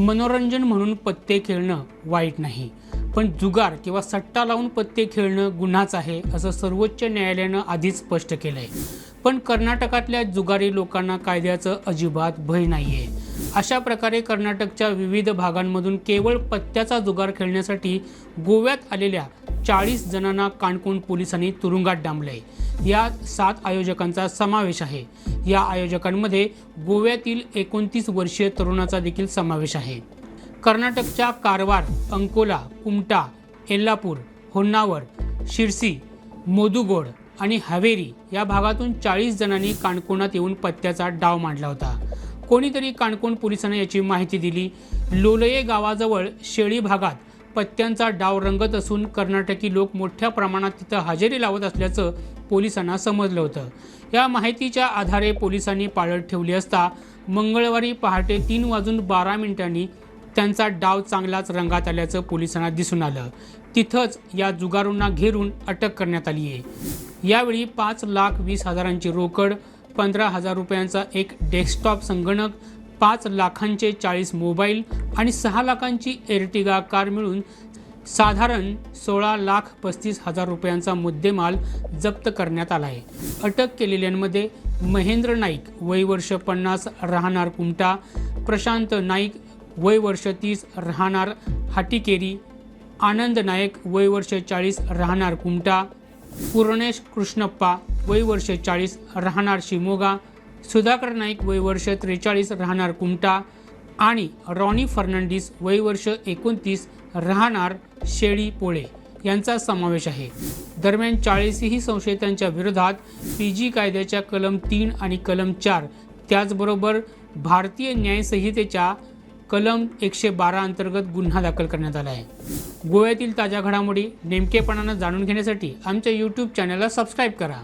मनोरंजन म्हणून पत्ते खेळणं वाईट नाही. पण जुगार किंवा सट्टा लावून पत्ते खेळणं गुन्हाच आहे असं सर्वोच्च न्यायालयानं आधीच स्पष्ट केलं आहे पण कर्नाटकातल्या जुगारी लोकांना कायद्याचं अजिबात भय नाही आहे अशा प्रकारे कर्नाटकच्या विविध भागांमधून केवळ पत्त्याचा जुगार खेळण्यासाठी गोव्यात आलेल्या चाळीस जणांना काणकोण पोलिसांनी तुरुंगात डांबले या सात आयोजकांचा समावेश आहे. या आयोजकांमध्ये गोव्यातील एकोणतीस वर्षीय तरुणाचा देखील समावेश आहे. कर्नाटकच्या कारवार अंकोला कुमटा एल्लापूर होन्नावर शिरसी मोदुगोड आणि हवेरी या भागातून चाळीस जणांनी काणकोणात येऊन पत्त्याचा डाव मांडला होता. कोणीतरी काणकोण पोलिसांना याची माहिती दिली. लोलये गावाजवळ शेळी भागात पत्त्यांचा डाव रंगत असून कर्नाटकी लोक मोठ्या प्रमाणात तिथं हजेरी लावत असल्याचं पोलिसांना समजलं होतं. या माहितीच्या आधारे पोलिसांनी पाळत ठेवली असता मंगळवारी पहाटे तीन वाजून बारा मिनिटांनी त्यांचा डाव चांगलाच रंगात आल्याचं पोलिसांना दिसून आलं. तिथंच या जुगारूंना घेरून अटक करण्यात आली आहे. यावेळी पाच लाख वीस हजारांची रोकड पंधरा हजार रुपयांचा एक डेस्कटॉप संगणक पाच लाखांचे चाळीस मोबाईल आणि सहा लाखांची एर्टिगा कार मिळून साधारण सोळा लाख पस्तीस हजार रुपयांचा मुद्देमाल जप्त करण्यात आला आहे. अटक केलेल्यांमध्ये महेंद्र नाईक वय वर्ष पन्नास राहणार कुमटा प्रशांत नाईक वय वर्ष तीस राहणार हाटीकेरी आनंद नायक वय वर्ष चाळीस राहणार कुमटा पूर्णेश कृष्णप्पा वय वर्ष चाळीस राहणार शिमोगा सुधाकर नाईक वय वर्ष त्रेचाळीस राहणार कुमटा आणि रॉनी फर्नांडिस वय वर्ष एकोणतीस राहणार शेळी पोळे यांचा समावेश आहे. दरम्यान चाळीसही संशयितांच्या विरोधात पी जी कायद्याच्या कलम तीन आणि कलम चार त्याचबरोबर भारतीय न्यायसंहितेच्या कलम एकशे बारा अंतर्गत गुन्हा दाखल करण्यात आला आहे. गोव्यातील ताज्या घडामोडी नेमकेपणानं जाणून घेण्यासाठी आमच्या यूट्यूब चॅनलला सबस्क्राईब करा.